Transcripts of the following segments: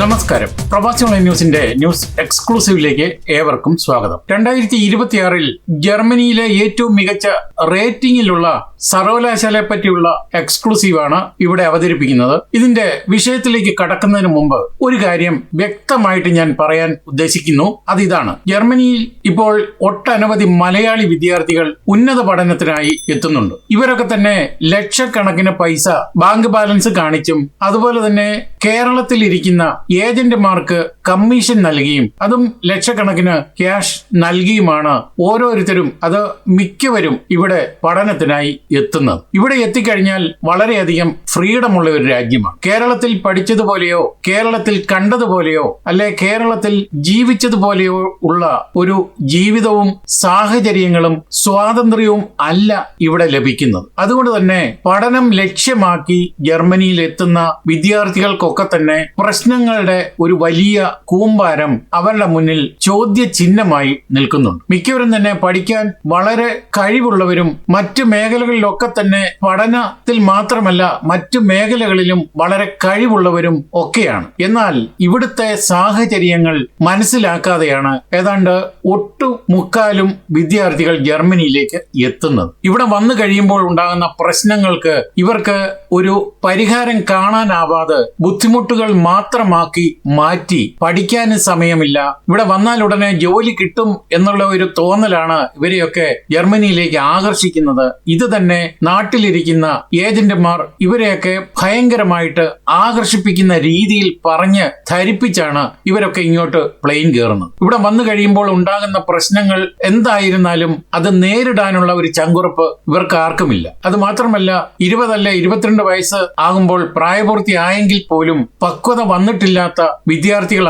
നമസ്കാരം. പ്രവാസി ഓൺലൈൻ ന്യൂസിന്റെ ന്യൂസ് എക്സ്ക്ലൂസീവിലേക്ക് ഏവർക്കും സ്വാഗതം. രണ്ടായിരത്തി ഇരുപത്തിയാറിൽ ജർമ്മനിയിലെ ഏറ്റവും മികച്ച റേറ്റിംഗിലുള്ള സർവകലാശാലയെ പറ്റിയുള്ള എക്സ്ക്ലൂസീവാണ് ഇവിടെ അവതരിപ്പിക്കുന്നത്. ഇതിന്റെ വിഷയത്തിലേക്ക് കടക്കുന്നതിന് മുമ്പ് ഒരു കാര്യം വ്യക്തമായിട്ട് ഞാൻ പറയാൻ ഉദ്ദേശിക്കുന്നു. അത് ഇതാണ് ജർമ്മനിയിൽ ഇപ്പോൾ ഒട്ടനവധി മലയാളി വിദ്യാർത്ഥികൾ ഉന്നത പഠനത്തിനായി എത്തുന്നുണ്ട്. ഇവരൊക്കെ തന്നെ ലക്ഷക്കണക്കിന് പൈസ ബാങ്ക് ബാലൻസ് കാണിച്ചും അതുപോലെ തന്നെ കേരളത്തിൽ ഇരിക്കുന്ന ഏജന്റുമാർക്ക് കമ്മീഷൻ നൽകിയും അതും ലക്ഷക്കണക്കിന് ക്യാഷ് നൽകിയുമാണ് ഓരോരുത്തരും അത് മിക്കവരും ഇവിടെ പഠനത്തിനായി എത്തുന്നത്. ഇവിടെ എത്തിക്കഴിഞ്ഞാൽ വളരെയധികം ഫ്രീഡമുള്ള ഒരു രാജ്യമാണ്. കേരളത്തിൽ പഠിച്ചതുപോലെയോ കേരളത്തിൽ കണ്ടതുപോലെയോ അല്ലെ കേരളത്തിൽ ജീവിച്ചതുപോലെയോ ഉള്ള ഒരു ജീവിതവും സാഹചര്യങ്ങളും സ്വാതന്ത്ര്യവും അല്ല ഇവിടെ ലഭിക്കുന്നത്. അതുകൊണ്ട് തന്നെ പഠനം ലക്ഷ്യമാക്കി ജർമ്മനിയിൽ എത്തുന്ന വിദ്യാർത്ഥികൾക്കൊക്കെ തന്നെ പ്രശ്നങ്ങളുടെ ഒരു വലിയ കൂമ്പാരം അവരുടെ മുന്നിൽ ചോദ്യ ചിഹ്നമായി നിൽക്കുന്നുണ്ട്. മിക്കവരും തന്നെ പഠിക്കാൻ വളരെ കഴിവുള്ളവരും മറ്റു മേഖലകളിലൊക്കെ തന്നെ പഠനത്തിൽ മാത്രമല്ല മറ്റു മേഖലകളിലും വളരെ കഴിവുള്ളവരും ഒക്കെയാണ്. എന്നാൽ ഇവിടുത്തെ സാഹചര്യങ്ങൾ മനസ്സിലാക്കാതെയാണ് ഏതാണ്ട് ഒട്ടുമുക്കാലും വിദ്യാർത്ഥികൾ ജർമ്മനിയിലേക്ക് എത്തുന്നത്. ഇവിടെ വന്നു കഴിയുമ്പോൾ ഉണ്ടാകുന്ന പ്രശ്നങ്ങൾക്ക് ഇവർക്ക് ഒരു പരിഹാരം കാണാനാവാതെ ബുദ്ധിമുട്ടുകൾ മാത്രമാക്കി മാറ്റി പഠിക്കാനും സമയമില്ല. ഇവിടെ വന്നാൽ ഉടനെ ജോലി കിട്ടും എന്നുള്ള ഒരു തോന്നലാണ് ഇവരെയൊക്കെ ജർമ്മനിയിലേക്ക് ആകർഷിക്കുന്നത്. ഇത് തന്നെ നാട്ടിലിരിക്കുന്ന ഏജന്റുമാർ ഇവരെയൊക്കെ ഭയങ്കരമായിട്ട് ആകർഷിപ്പിക്കുന്ന രീതിയിൽ പറഞ്ഞ് ധരിപ്പിച്ചാണ് ഇവരൊക്കെ ഇങ്ങോട്ട് പ്ലെയിൻ കയറുന്നത്. ഇവിടെ വന്നു കഴിയുമ്പോൾ ഉണ്ടാകുന്ന പ്രശ്നങ്ങൾ എന്തായിരുന്നാലും അത് നേരിടാനുള്ള ഒരു ചങ്കുറപ്പ് ഇവർക്ക് ആർക്കുമില്ല. അത് മാത്രമല്ല ഇരുപതല്ല ഇരുപത്തിരണ്ട് വയസ്സ് ആകുമ്പോൾ പ്രായപൂർത്തി ആയെങ്കിൽ പോലും പക്വത വന്നിട്ടില്ലാത്ത വിദ്യാർത്ഥികളാണ്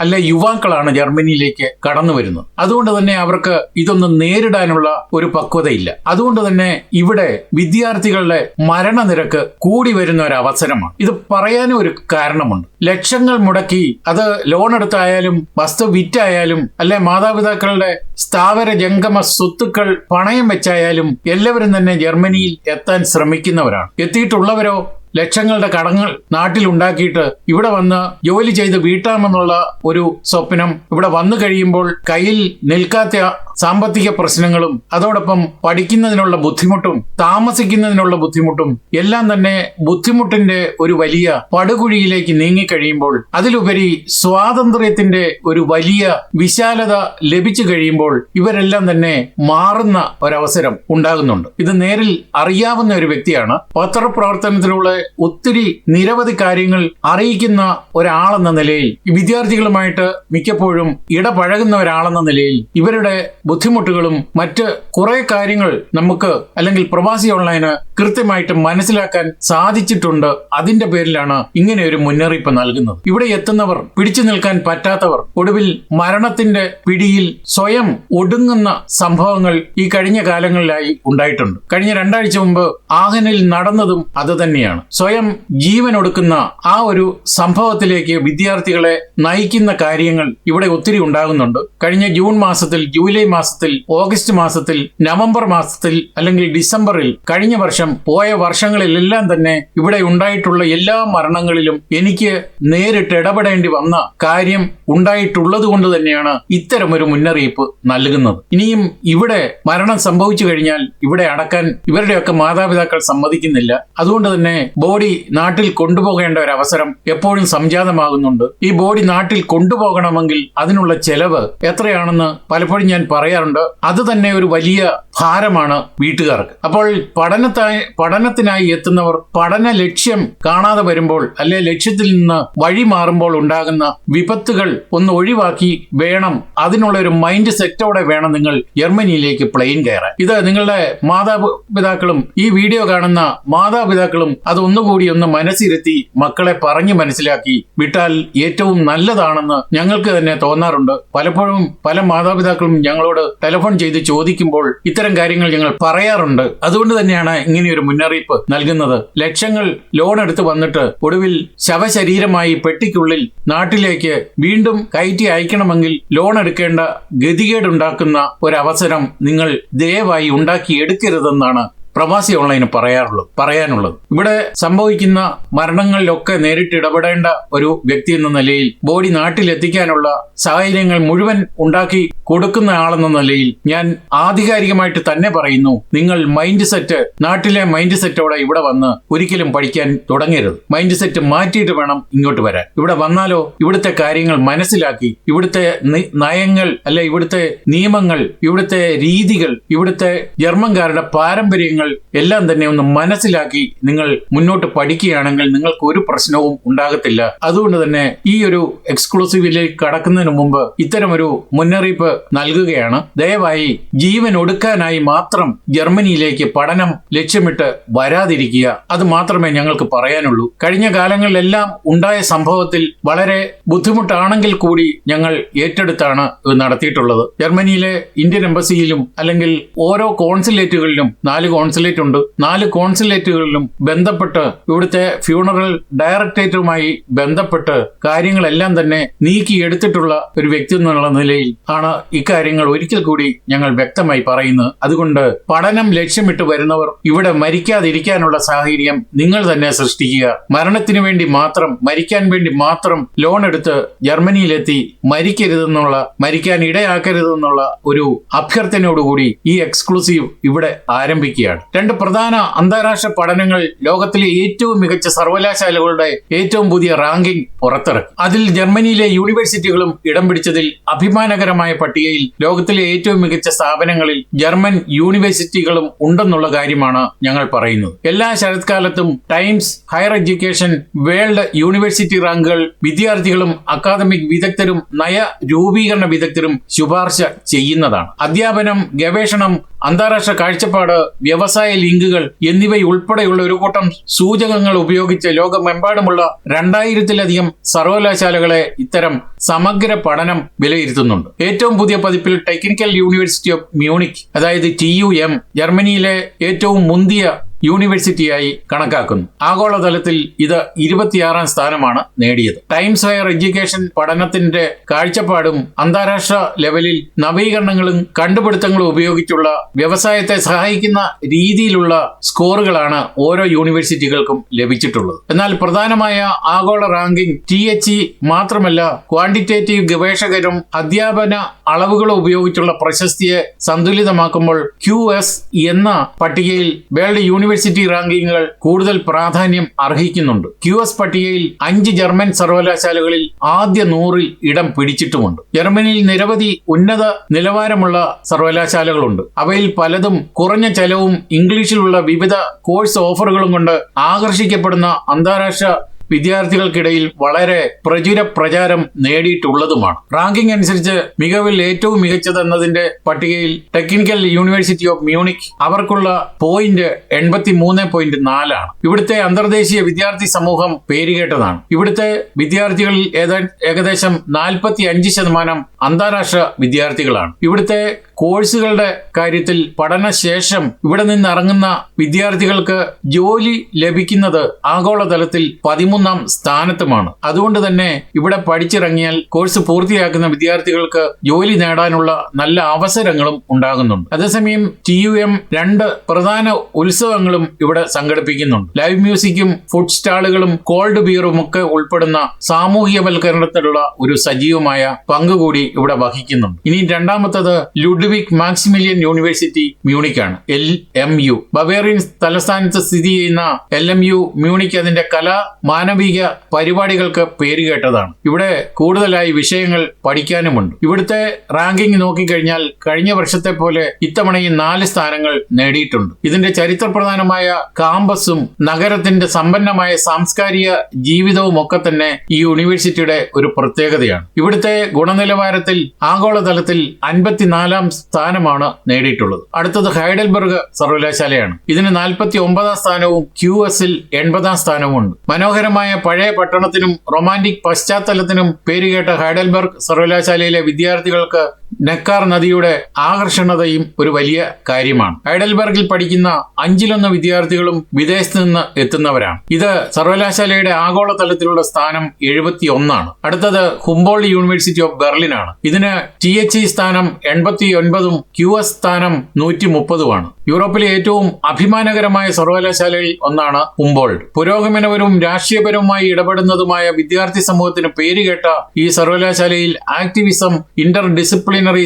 അല്ല യുവാക്കളാണ് ജർമ്മനിയിലേക്ക് കടന്നു വരുന്നത്. അതുകൊണ്ട് തന്നെ അവർക്ക് ഇതൊന്നും നേരിടാനുള്ള ഒരു പക്വതയില്ല. അതുകൊണ്ട് തന്നെ ഇവിടെ വിദ്യാർത്ഥികളുടെ മരണനിരക്ക് കൂടി വരുന്ന ഒരു അവസരമാണ്. ഇത് പറയാനും ഒരു കാരണമുണ്ട്. ലക്ഷങ്ങൾ മുടക്കി അത് ലോൺ എടുത്തായാലും വസ്തു വിറ്റായാലും അല്ലെ മാതാപിതാക്കളുടെ സ്ഥാവര ജംഗമ സ്വത്തുക്കൾ പണയം വെച്ചായാലും എല്ലാവരും തന്നെ ജർമ്മനിയിൽ എത്താൻ ശ്രമിക്കുന്നവരാണ്. എത്തിയിട്ടുള്ളവരോ ലക്ഷങ്ങളുടെ കടങ്ങൾ നാട്ടിൽ ഉണ്ടാക്കിയിട്ട് ഇവിടെ വന്ന് ജോലി ചെയ്ത് വീട്ടാമെന്നുള്ള ഒരു സ്വപ്നം ഇവിടെ വന്നു കഴിയുമ്പോൾ കയ്യിൽ നിൽക്കാത്ത സാമ്പത്തിക പ്രശ്നങ്ങളും അതോടൊപ്പം പഠിക്കുന്നതിനുള്ള ബുദ്ധിമുട്ടും താമസിക്കുന്നതിനുള്ള ബുദ്ധിമുട്ടും എല്ലാം തന്നെ ബുദ്ധിമുട്ടിന്റെ ഒരു വലിയ പടുകുഴിയിലേക്ക് നീങ്ങിക്കഴിയുമ്പോൾ അതിലുപരി സ്വാതന്ത്ര്യത്തിന്റെ ഒരു വലിയ വിശാലത ലഭിച്ചു കഴിയുമ്പോൾ ഇവരെല്ലാം തന്നെ മാറുന്ന ഒരവസരം ഉണ്ടാകുന്നുണ്ട്. ഇത് നേരിൽ അറിയാവുന്ന ഒരു വ്യക്തിയാണ്. പത്രപ്രവർത്തനത്തിലൂടെ ഒത്തിരി നിരവധി കാര്യങ്ങൾ അറിയിക്കുന്ന ഒരാളെന്ന നിലയിൽ വിദ്യാർത്ഥികളുമായിട്ട് മിക്കപ്പോഴും ഇടപഴകുന്ന ഒരാളെന്ന നിലയിൽ ഇവരുടെ ബുദ്ധിമുട്ടുകളും മറ്റ് കുറെ കാര്യങ്ങൾ നമുക്ക് അല്ലെങ്കിൽ പ്രവാസി ഓൺലൈന് കൃത്യമായിട്ട് മനസ്സിലാക്കാൻ സാധിച്ചിട്ടുണ്ട്. അതിന്റെ പേരിലാണ് ഇങ്ങനെ ഒരു മുന്നറിയിപ്പ് നൽകുന്നത്. ഇവിടെ എത്തുന്നവർ പിടിച്ചു നിൽക്കാൻ പറ്റാത്തവർ ഒടുവിൽ മരണത്തിന്റെ പിടിയിൽ സ്വയം ഒടുങ്ങുന്ന സംഭവങ്ങൾ ഈ കഴിഞ്ഞ കാലങ്ങളിലായി ഉണ്ടായിട്ടുണ്ട്. കഴിഞ്ഞ രണ്ടാഴ്ച മുമ്പ് ആഹനിൽ നടന്നതും അത് തന്നെയാണ്. സ്വയം ജീവൻ ഒടുക്കുന്ന ആ ഒരു സംഭവത്തിലേക്ക് വിദ്യാർത്ഥികളെ നയിക്കുന്ന കാര്യങ്ങൾ ഇവിടെ ഒത്തിരി ഉണ്ടാകുന്നുണ്ട്. കഴിഞ്ഞ ജൂൺ മാസത്തിൽ ജൂലൈ മാസത്തിൽ ഓഗസ്റ്റ് മാസത്തിൽ നവംബർ മാസത്തിൽ അല്ലെങ്കിൽ ഡിസംബറിൽ കഴിഞ്ഞ വർഷം പോയ വർഷങ്ങളിലെല്ലാം തന്നെ ഇവിടെ ഉണ്ടായിട്ടുള്ള എല്ലാ മരണങ്ങളിലും എനിക്ക് നേരിട്ട് ഇടപെടേണ്ടി വന്ന കാര്യം ഉണ്ടായിട്ടുള്ളത് കൊണ്ട് തന്നെയാണ് ഇത്തരമൊരു മുന്നറിയിപ്പ് നൽകുന്നത്. ഇനിയും ഇവിടെ മരണം സംഭവിച്ചു കഴിഞ്ഞാൽ ഇവിടെ അടക്കാൻ ഇവരുടെയൊക്കെ മാതാപിതാക്കൾ സമ്മതിക്കുന്നില്ല. അതുകൊണ്ട് തന്നെ ബോഡി നാട്ടിൽ കൊണ്ടുപോകേണ്ട ഒരു അവസരം എപ്പോഴും സംജാതമാകുന്നുണ്ട്. ഈ ബോഡി നാട്ടിൽ കൊണ്ടുപോകണമെങ്കിൽ അതിനുള്ള ചെലവ് എത്രയാണെന്ന് പലപ്പോഴും ഞാൻ പറയാറുണ്ട് അത് തന്നെ ഒരു വലിയ ഭാരമാണ് വീട്ടുകാർക്ക്. അപ്പോൾ പഠനത്തായി പഠനത്തിനായി എത്തുന്നവർ പഠന ലക്ഷ്യം കാണാതെ വരുമ്പോൾ അല്ലെ ലക്ഷ്യത്തിൽ നിന്ന് വഴി മാറുമ്പോൾ ഉണ്ടാകുന്ന വിപത്തുകൾ ഒന്ന് ഒഴിവാക്കി വേണം അതിനുള്ള ഒരു മൈൻഡ് സെറ്റോടെ വേണം നിങ്ങൾ ജർമ്മനിയിലേക്ക് പ്ലെയിൻ കയറാൻ. ഇത് നിങ്ങളുടെ മാതാപിതാക്കളും ഈ വീഡിയോ കാണുന്ന മാതാപിതാക്കളും അത് ഒന്നുകൂടി ഒന്ന് മനസ്സിരുത്തി മക്കളെ പറഞ്ഞു മനസ്സിലാക്കി വിട്ടാൽ ഏറ്റവും നല്ലതാണെന്ന് ഞങ്ങൾക്ക് തന്നെ തോന്നാറുണ്ട്. പലപ്പോഴും പല മാതാപിതാക്കളും ഞങ്ങളോട് ടെലിഫോൺ ചെയ്ത് ചോദിക്കുമ്പോൾ ഇത്തരം കാര്യങ്ങൾ ഞങ്ങൾ പറയാറുണ്ട്. അതുകൊണ്ട് തന്നെയാണ് ഇങ്ങനെയൊരു മുന്നറിയിപ്പ് നൽകുന്നത്. ലക്ഷങ്ങൾ ലോൺ എടുത്ത് വന്നിട്ട് ഒടുവിൽ ശവശരീരമായി പെട്ടിക്കുള്ളിൽ നാട്ടിലേക്ക് വീണ്ടും കയറ്റി അയക്കണമെങ്കിൽ ലോൺ എടുക്കേണ്ട ഗതികേടുണ്ടാക്കുന്ന ഒരവസരം നിങ്ങൾ ദയവായി ഉണ്ടാക്കി എടുക്കരുതെന്നാണ് പ്രവാസി ഓൺലൈന് പറയാറുള്ളത് പറയാനുള്ളത്. ഇവിടെ സംഭവിക്കുന്ന മരണങ്ങളിലൊക്കെ നേരിട്ട് ഇടപെടേണ്ട ഒരു വ്യക്തി എന്ന നിലയിൽ ബോഡി നാട്ടിലെത്തിക്കാനുള്ള സാഹചര്യങ്ങൾ മുഴുവൻ ഉണ്ടാക്കി കൊടുക്കുന്ന ആളെന്ന നിലയിൽ ഞാൻ ആധികാരികമായിട്ട് തന്നെ പറയുന്നു നിങ്ങൾ മൈൻഡ് സെറ്റ് നാട്ടിലെ മൈൻഡ് സെറ്റോടെ ഇവിടെ വന്ന് ഒരിക്കലും പഠിക്കാൻ തുടങ്ങരുത്. മൈൻഡ് സെറ്റ് മാറ്റിയിട്ട് വേണം ഇങ്ങോട്ട് വരാൻ. ഇവിടെ വന്നാലോ ഇവിടുത്തെ കാര്യങ്ങൾ മനസ്സിലാക്കി ഇവിടുത്തെ നയങ്ങൾ അല്ലെ ഇവിടുത്തെ നിയമങ്ങൾ ഇവിടുത്തെ രീതികൾ ഇവിടുത്തെ ജർമ്മൻകാരുടെ പാരമ്പര്യങ്ങൾ എല്ലാം തന്നെ ഒന്ന് മനസ്സിലാക്കി നിങ്ങൾ മുന്നോട്ട് പഠിക്കുകയാണെങ്കിൽ നിങ്ങൾക്ക് ഒരു പ്രശ്നവും ഉണ്ടാകത്തില്ല. അതുകൊണ്ട് തന്നെ ഈ ഒരു എക്സ്ക്ലൂസീവിലേക്ക് കടക്കുന്നതിന് മുമ്പ് ഇത്തരമൊരു മുന്നറിയിപ്പ് നൽകുകയാണ്. ദയവായി ജീവൻ ഒടുക്കാനായി മാത്രം ജർമ്മനിയിലേക്ക് പഠനം ലക്ഷ്യമിട്ട് വരാതിരിക്കുക. അത് മാത്രമേ ഞങ്ങൾക്ക് പറയാനുള്ളൂ. കഴിഞ്ഞ കാലങ്ങളിലെല്ലാം ഉണ്ടായ സംഭവത്തിൽ വളരെ ബുദ്ധിമുട്ടാണെങ്കിൽ കൂടി ഞങ്ങൾ ഏറ്റെടുത്താണ് ഇത് നടത്തിയിട്ടുള്ളത്. ജർമ്മനിയിലെ ഇന്ത്യൻ എംബസിയിലും അല്ലെങ്കിൽ ഓരോ കോൺസുലേറ്റുകളിലും നാല് കോൺസുലേറ്റ് ഉണ്ട്. നാല് കോൺസുലേറ്റുകളിലും ബന്ധപ്പെട്ട് ഇവിടുത്തെ ഫ്യൂണറൽ ഡയറക്ടറേറ്റുമായി ബന്ധപ്പെട്ട് കാര്യങ്ങളെല്ലാം തന്നെ നീക്കിയെടുത്തിട്ടുള്ള ഒരു വ്യക്തി എന്നുള്ള നിലയിൽ ആണ് ഇക്കാര്യങ്ങൾ ഒരിക്കൽ കൂടി ഞങ്ങൾ വ്യക്തമായി പറയുന്നത്. അതുകൊണ്ട് പഠനം ലക്ഷ്യമിട്ട് വരുന്നവർ ഇവിടെ മരിക്കാതിരിക്കാനുള്ള സാഹചര്യം നിങ്ങൾ തന്നെ സൃഷ്ടിക്കുക. മരണത്തിന് വേണ്ടി മാത്രം മരിക്കാൻ വേണ്ടി മാത്രം ലോൺ എടുത്ത് ജർമ്മനിയിലെത്തി മരിക്കരുതെന്നുള്ള മരിക്കാൻ ഇടയാക്കരുതെന്നുള്ള ഒരു അഭ്യർത്ഥനയോടുകൂടി ഈ എക്സ്ക്ലൂസീവ് ഇവിടെ ആരംഭിക്കുകയാണ്. രണ്ട് പ്രധാന അന്താരാഷ്ട്ര പഠനങ്ങൾ ലോകത്തിലെ ഏറ്റവും മികച്ച സർവകലാശാലകളുടെ ഏറ്റവും പുതിയ റാങ്കിംഗ് പുറത്തിറക്കി. അതിൽ ജർമ്മനിയിലെ യൂണിവേഴ്സിറ്റികളും ഇടം പിടിച്ചതിൽ അഭിമാനകരമായ പട്ടികയിൽ ലോകത്തിലെ ഏറ്റവും മികച്ച സ്ഥാപനങ്ങളിൽ ജർമ്മൻ യൂണിവേഴ്സിറ്റികളും ഉണ്ടെന്നുള്ള കാര്യമാണ് ഞങ്ങൾ പറയുന്നത്. എല്ലാ ശരത്കാലത്തും Times Higher Education World University റാങ്കുകൾ വിദ്യാർത്ഥികളും അക്കാദമിക് വിദഗ്ധരും നയ രൂപീകരണ വിദഗ്ധരും ശുപാർശ ചെയ്യുന്നതാണ്. അധ്യാപനം ഗവേഷണം അന്താരാഷ്ട്ര കാഴ്ചപ്പാട് വ്യവസായ ലിങ്കുകൾ എന്നിവയുൾപ്പെടെയുള്ള ഒരു കൂട്ടം സൂചകങ്ങൾ ഉപയോഗിച്ച് ലോകമെമ്പാടുമുള്ള രണ്ടായിരത്തിലധികം സർവകലാശാലകളെ ഇത്തരം സമഗ്ര പഠനം വിലയിരുത്തുന്നുണ്ട്. ഏറ്റവും പുതിയ പതിപ്പിൽ ടെക്നിക്കൽ യൂണിവേഴ്സിറ്റി ഓഫ് മ്യൂണിക് അതായത് ടി യു എം ജർമ്മനിയിലെ ഏറ്റവും മുന്തിയ യൂണിവേഴ്സിറ്റിയായി കണക്കാക്കുന്നു. ആഗോളതലത്തിൽ ഇത് ഇരുപത്തിയാറാം സ്ഥാനമാണ് നേടിയത്. ടൈംസ് ഹയർ എഡ്യൂക്കേഷൻ പഠനത്തിന്റെ കാഴ്ചപ്പാടും അന്താരാഷ്ട്ര ലെവലിൽ നവീകരണങ്ങളും കണ്ടുപിടുത്തങ്ങളും ഉപയോഗിച്ചുള്ള വ്യവസായത്തെ സഹായിക്കുന്ന രീതിയിലുള്ള സ്കോറുകളാണ് ഓരോ യൂണിവേഴ്സിറ്റികൾക്കും ലഭിച്ചിട്ടുള്ളത്. എന്നാൽ പ്രധാനമായ ആഗോള റാങ്കിംഗ് ടി എച്ച് ഇ മാത്രമല്ല ക്വാണ്ടിറ്റേറ്റീവ് ഗവേഷകരും അധ്യാപന അളവുകളും ഉപയോഗിച്ചുള്ള പ്രശസ്തിയെ സന്തുലിതമാക്കുമ്പോൾ ക്യു എസ് എന്ന പട്ടികയിൽ വേൾഡ് യൂണിവേഴ്സിറ്റി റാങ്കിങ്ങുകൾ കൂടുതൽ പ്രാധാന്യം അർഹിക്കുന്നുണ്ട്. ക്യു എസ് പട്ടികയിൽ അഞ്ച് ജർമ്മൻ സർവകലാശാലകളിൽ ആദ്യ നൂറിൽ ഇടം പിടിച്ചിട്ടുമുണ്ട്. ജർമ്മനിയിൽ നിരവധി ഉന്നത നിലവാരമുള്ള സർവകലാശാലകളുണ്ട്. അവയിൽ പലതും കുറഞ്ഞ ചെലവും ഇംഗ്ലീഷിലുള്ള വിവിധ കോഴ്സ് ഓഫറുകളും കൊണ്ട് ആകർഷിക്കപ്പെടുന്ന അന്താരാഷ്ട്ര വിദ്യാർത്ഥികൾക്കിടയിൽ വളരെ പ്രചുര പ്രചാരം നേടിയിട്ടുള്ളതുമാണ്. റാങ്കിംഗ് അനുസരിച്ച് മികവിൽ ഏറ്റവും മികച്ചത് എന്നതിന്റെ പട്ടികയിൽ ടെക്നിക്കൽ യൂണിവേഴ്സിറ്റി ഓഫ് മ്യൂണിക് അവർക്കുള്ള പോയിന്റ് എൺപത്തി മൂന്ന് പോയിന്റ് നാലാണ്. ഇവിടുത്തെ അന്തർദേശീയ വിദ്യാർത്ഥി സമൂഹം പേരുകേട്ടതാണ് ഇവിടുത്തെ വിദ്യാർത്ഥികളിൽ ഏകദേശം നാൽപ്പത്തി അഞ്ച് ശതമാനം അന്താരാഷ്ട്ര വിദ്യാർത്ഥികളാണ്. ഇവിടുത്തെ കോഴ്സുകളുടെ കാര്യത്തിൽ പഠനശേഷം ഇവിടെ നിന്ന് ഇറങ്ങുന്ന വിദ്യാർത്ഥികൾക്ക് ജോലി ലഭിക്കുന്നത് ആഗോളതലത്തിൽ പതിമൂന്നാം സ്ഥാനത്തുമാണ്. അതുകൊണ്ട് തന്നെ ഇവിടെ പഠിച്ചിറങ്ങിയാൽ കോഴ്സ് പൂർത്തിയാക്കുന്ന വിദ്യാർത്ഥികൾക്ക് ജോലി നേടാനുള്ള നല്ല അവസരങ്ങളും ഉണ്ടാകുന്നുണ്ട്. അതേസമയം ടി യു എം രണ്ട് പ്രധാന ഉത്സവങ്ങളും ഇവിടെ സംഘടിപ്പിക്കുന്നുണ്ട്. ലൈവ് മ്യൂസിക്കും ഫുഡ് സ്റ്റാളുകളും കോൾഡ് ബിയറും ഒക്കെ ഉൾപ്പെടുന്ന സാമൂഹികവൽക്കരണത്തിലുള്ള ഒരു സജീവമായ പങ്കുകൂടി ഇവിടെ വഹിക്കുന്നുണ്ട്. ഇനി രണ്ടാമത്തത് ലുഡ്വിക് മാക്സിമിലിയൻ യൂണിവേഴ്സിറ്റി മ്യൂണിക്കാണ് എൽ എം യു. ബവേറിയൻ തലസ്ഥാനത്ത് സ്ഥിതി ചെയ്യുന്ന എൽ എം യു മ്യൂണിക് അതിന്റെ കലാ മാനവിക പരിപാടികൾക്ക് പേരുകേട്ടതാണ് ഇവിടെ കൂടുതലായി വിഷയങ്ങൾ പഠിക്കാനുമുണ്ട്. ഇവിടുത്തെ റാങ്കിംഗ് നോക്കിക്കഴിഞ്ഞാൽ കഴിഞ്ഞ വർഷത്തെ പോലെ ഇത്തവണയും നാല് സ്ഥാനങ്ങൾ നേടിയിട്ടുണ്ട്. ഇതിന്റെ ചരിത്രപ്രധാനമായ കാമ്പസും നഗരത്തിന്റെ സമ്പന്നമായ സാംസ്കാരിക ജീവിതവും ഒക്കെ തന്നെ ഈ യൂണിവേഴ്സിറ്റിയുടെ ഒരു പ്രത്യേകതയാണ്. ഇവിടുത്തെ ഗുണനിലവാരത്തിൽ ആഗോളതലത്തിൽ അൻപത്തിനാലാം സ്ഥാനമാണ് നേടിയിട്ടുള്ളത്. അടുത്തത് ഹൈഡൽബർഗ് സർവകലാശാലയാണ്. ഇതിന് നാൽപ്പത്തി ഒമ്പതാം സ്ഥാനവും ക്യു എസിൽ എൺപതാം സ്ഥാനവും ഉണ്ട് മനോഹരമായ പഴയ പട്ടണത്തിനും റൊമാന്റിക് പശ്ചാത്തലത്തിനും പേരുകേട്ട ഹൈഡൽബർഗ് സർവകലാശാലയിലെ വിദ്യാർത്ഥികൾക്ക് നെക്കാർ നദിയുടെ ആകർഷണതയും ഒരു വലിയ കാര്യമാണ്. ഹൈഡൽബർഗിൽ പഠിക്കുന്ന അഞ്ചിലൊന്ന് വിദ്യാർത്ഥികളും വിദേശത്ത് നിന്ന് എത്തുന്നവരാണ്. ഇത് സർവകലാശാലയുടെ ആഗോളതലത്തിലുള്ള സ്ഥാനം എഴുപത്തി ഒന്നാണ് അടുത്തത് ഹുംബോൾഡ് യൂണിവേഴ്സിറ്റി ഓഫ് ബെർലിൻ ആണ് ഇതിന് ടി എച്ച് ഇ സ്ഥാനം എൺപത്തി ഒൻപതും ക്യു എസ് സ്ഥാനം നൂറ്റി മുപ്പതുമാണ് യൂറോപ്പിലെ ഏറ്റവും അഭിമാനകരമായ സർവകലാശാലയിൽ ഒന്നാണ് ഹുംബോൾഡ് പുരോഗമനപരവും രാഷ്ട്രീയപരവുമായി ഇടപെടുന്നതുമായ വിദ്യാർത്ഥി സമൂഹത്തിന് പേരുകേട്ട ഈ സർവകലാശാലയിൽ ആക്ടിവിസം ഇന്റർ ഡിസിപ്ലിനറി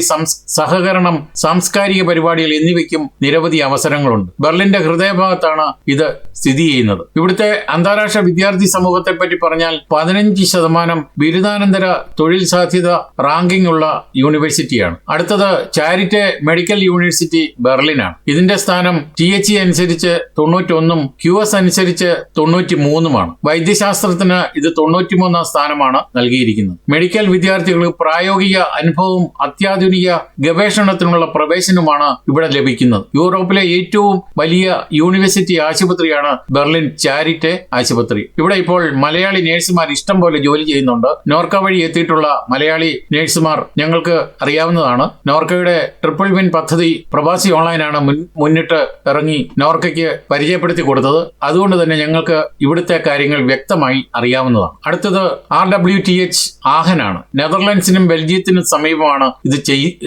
സഹകരണം സാംസ്കാരിക പരിപാടികൾ എന്നിവയ്ക്കും നിരവധി അവസരങ്ങളുണ്ട്. ബെർലിന്റെ ഹൃദയഭാഗത്താണ് ഇത് സ്ഥിതി ചെയ്യുന്നത്. ഇവിടുത്തെ അന്താരാഷ്ട്ര വിദ്യാർത്ഥി സമൂഹത്തെ പറ്റി പറഞ്ഞാൽ പതിനഞ്ച് ശതമാനം ബിരുദാനന്തര തൊഴിൽ സാധ്യത റാങ്കിംഗ് ഉള്ള യൂണിവേഴ്സിറ്റിയാണ്. അടുത്തത് ചാരിറ്റെ മെഡിക്കൽ യൂണിവേഴ്സിറ്റി ബെർലിനാണ്. ഇതിന്റെ സ്ഥാനം ടി എച്ച് അനുസരിച്ച് തൊണ്ണൂറ്റൊന്നും ക്യു എസ് അനുസരിച്ച് തൊണ്ണൂറ്റി മൂന്നുമാണ് വൈദ്യശാസ്ത്രത്തിന് ഇത് തൊണ്ണൂറ്റിമൂന്നാം സ്ഥാനമാണ് നൽകിയിരിക്കുന്നത്. മെഡിക്കൽ വിദ്യാർത്ഥികൾക്ക് പ്രായോഗിക അനുഭവവും അത്യാധുനിക ഗവേഷണത്തിനുള്ള പ്രവേശനവുമാണ് ഇവിടെ ലഭിക്കുന്നത്. യൂറോപ്പിലെ ഏറ്റവും വലിയ യൂണിവേഴ്സിറ്റി ആശുപത്രിയാണ് ബെർലിൻ ചാരിറ്റെ ആശുപത്രി. ഇവിടെ ഇപ്പോൾ മലയാളി നേഴ്സുമാർ ഇഷ്ടം പോലെ ജോലി ചെയ്യുന്നുണ്ട്. നോർക്ക വഴി എത്തിയിട്ടുള്ള മലയാളി നേഴ്സുമാർ ഞങ്ങൾക്ക് അറിയാവുന്നതാണ്. നോർക്കയുടെ ട്രിപ്പിൾ വിൻ പദ്ധതി പ്രവാസി ഓൺലൈനാണ് മുൻ മുന്നിട്ട് ഇറങ്ങി നോർക്കയ്ക്ക് പരിചയപ്പെടുത്തി കൊടുത്തത് അതുകൊണ്ട് തന്നെ ഞങ്ങൾക്ക് ഇവിടുത്തെ കാര്യങ്ങൾ വ്യക്തമായി അറിയാവുന്നതാണ്. അടുത്തത് ആർ ഡബ്ല്യു ടി എച്ച് ആഹനാണ്. നെതർലൻഡ്സിനും ബെൽജിയത്തിനും സമീപമാണ് ഇത്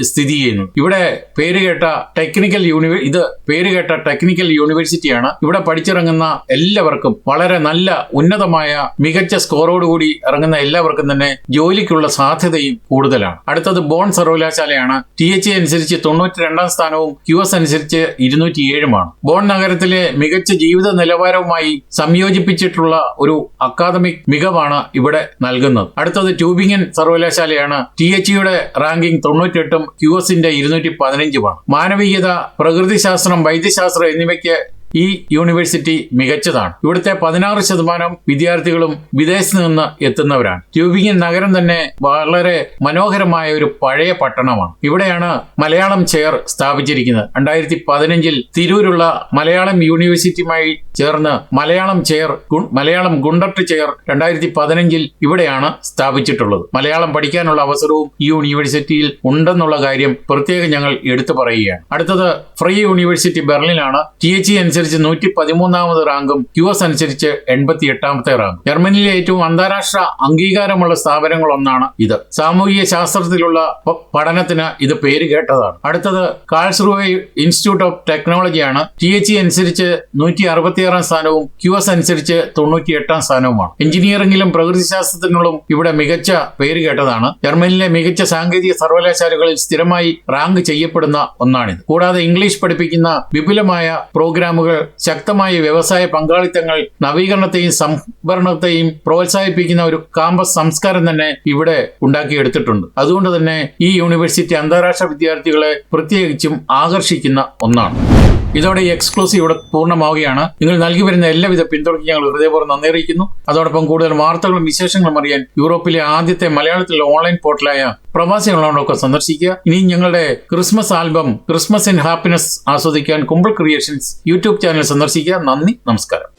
സ്ഥിതി ചെയ്യുന്നത്. ഇവിടെ പേരുകേട്ട ടെക്നിക്കൽ യൂണിവേ ഇത് പേരുകേട്ട ടെക്നിക്കൽ യൂണിവേഴ്സിറ്റിയാണ്. ഇവിടെ പഠിച്ചിറങ്ങുന്ന എല്ലാവർക്കും വളരെ നല്ല ഉന്നതമായ മികച്ച സ്കോറോടുകൂടി ഇറങ്ങുന്ന എല്ലാവർക്കും തന്നെ ജോലിക്കുള്ള സാധ്യതയും കൂടുതലാണ്. അടുത്തത് ബോൺ സർവകലാശാലയാണ്. ടി എച്ച് അനുസരിച്ച് തൊണ്ണൂറ്റി രണ്ടാം സ്ഥാനവും ക്യു എസ് അനുസരിച്ച് ഇരുന്നൂറ്റി ഏഴുമാണ് ബോൺ നഗരത്തിലെ മികച്ച ജീവിത നിലവാരവുമായി സംയോജിപ്പിച്ചിട്ടുള്ള ഒരു അക്കാദമിക് മികവാണ് ഇവിടെ നൽകുന്നത്. അടുത്തത് ട്യൂബിങ്ങൻ സർവകലാശാലയാണ്. ടി എച്ച് യുടെ റാങ്കിംഗ് തൊണ്ണൂറ്റെട്ടും ക്യു എസിന്റെ ഇരുന്നൂറ്റി പതിനഞ്ചുമാണ് മാനവികത പ്രകൃതിശാസ്ത്രം വൈദ്യശാസ്ത്രം എന്നിവയ്ക്ക് ഈ യൂണിവേഴ്സിറ്റി മികച്ചതാണ്. ഇവിടുത്തെ പതിനാറ് ശതമാനം വിദ്യാർത്ഥികളും വിദേശത്ത് നിന്ന് എത്തുന്നവരാണ്. ട്യൂബിംഗൻ നഗരം തന്നെ വളരെ മനോഹരമായ ഒരു പഴയ പട്ടണമാണ്. ഇവിടെയാണ് മലയാളം ചെയർ സ്ഥാപിച്ചിരിക്കുന്നത്. രണ്ടായിരത്തി പതിനഞ്ചിൽ തിരൂരുള്ള മലയാളം യൂണിവേഴ്സിറ്റിയുമായി ചേർന്ന് Malayalam chair Malayalam Gundert chair രണ്ടായിരത്തി പതിനഞ്ചിൽ ഇവിടെയാണ് സ്ഥാപിച്ചിട്ടുള്ളത്. മലയാളം പഠിക്കാനുള്ള അവസരവും ഈ യൂണിവേഴ്സിറ്റിയിൽ ഉണ്ടെന്നുള്ള കാര്യം പ്രത്യേകം ഞങ്ങൾ എടുത്തു പറയുകയാണ്. അടുത്തത് ഫ്രീ യൂണിവേഴ്സിറ്റി ബെർലിനാണ്. ടി എച്ച് അനുസരിച്ച് നൂറ്റി പതിമൂന്നാമത് റാങ്കും യു എസ് അനുസരിച്ച് എൺപത്തി എട്ടാമത്തെ റാങ്കും. ജർമ്മനിയിലെ ഏറ്റവും അന്താരാഷ്ട്ര അംഗീകാരമുള്ള സ്ഥാപനങ്ങൾ ഒന്നാണ് ഇത്. സാമൂഹിക ശാസ്ത്രത്തിലുള്ള പഠനത്തിന് ഇത് പേര് കേട്ടതാണ്. അടുത്തത് കാൾസ്റൂവെ ഇൻസ്റ്റിറ്റ്യൂട്ട് ഓഫ് ടെക്നോളജിയാണ്. ടി എച്ച് അനുസരിച്ച് നൂറ്റി അറുപത്തിയാറാം സ്ഥാനവും ക്യു എസ് അനുസരിച്ച് തൊണ്ണൂറ്റി എട്ടാം സ്ഥാനവുമാണ്. എഞ്ചിനീയറിംഗിലും പ്രകൃതി ശാസ്ത്രത്തിനുള്ളും ഇവിടെ മികച്ച പേര് കേട്ടതാണ്. ജർമ്മനിയിലെ മികച്ച സാങ്കേതിക സർവകലാശാലകളിൽ സ്ഥിരമായി റാങ്ക് ചെയ്യപ്പെടുന്ന ഒന്നാണിത്. കൂടാതെ ഇംഗ്ലീഷ് പഠിപ്പിക്കുന്ന വിപുലമായ പ്രോഗ്രാമുകൾ ശക്തമായ വ്യവസായ പങ്കാളിത്തങ്ങൾ നവീകരണത്തെയും സംഭരണത്തെയും പ്രോത്സാഹിപ്പിക്കുന്ന ഒരു കാമ്പസ് സംസ്കാരം തന്നെ ഇവിടെ ഉണ്ടാക്കിയെടുത്തിട്ടുണ്ട്. അതുകൊണ്ട് തന്നെ ഈ യൂണിവേഴ്സിറ്റി അന്താരാഷ്ട്ര വിദ്യാർത്ഥികളെ പ്രത്യേകിച്ചും ആകർഷിക്കുന്ന ഒന്നാണ്. ഇതോടെ ഈ എക്സ്ക്ലൂസീവ് ഇവിടെ പൂർണമാവുകയാണ്. നിങ്ങൾ നൽകി വരുന്ന എല്ലാവിധ പിന്തുണയ്ക്ക് ഞങ്ങൾ ഹൃദയപൂർവം നന്ദി അറിയിക്കുന്നു. അതോടൊപ്പം കൂടുതൽ വാർത്തകളും വിശേഷങ്ങളും അറിയാൻ യൂറോപ്പിലെ ആദ്യത്തെ മലയാളത്തിലെ ഓൺലൈൻ പോർട്ടലായ പ്രവാസി ഓൺലൈനൊക്കെ സന്ദർശിക്കുക. ഇനി ഞങ്ങളുടെ Christmas album Christmas in happiness ആസ്വദിക്കാൻ കുമ്പിൾ ക്രിയേഷൻസ് യൂട്യൂബ് ചാനൽ സന്ദർശിക്കുക. നന്ദി നമസ്കാരം.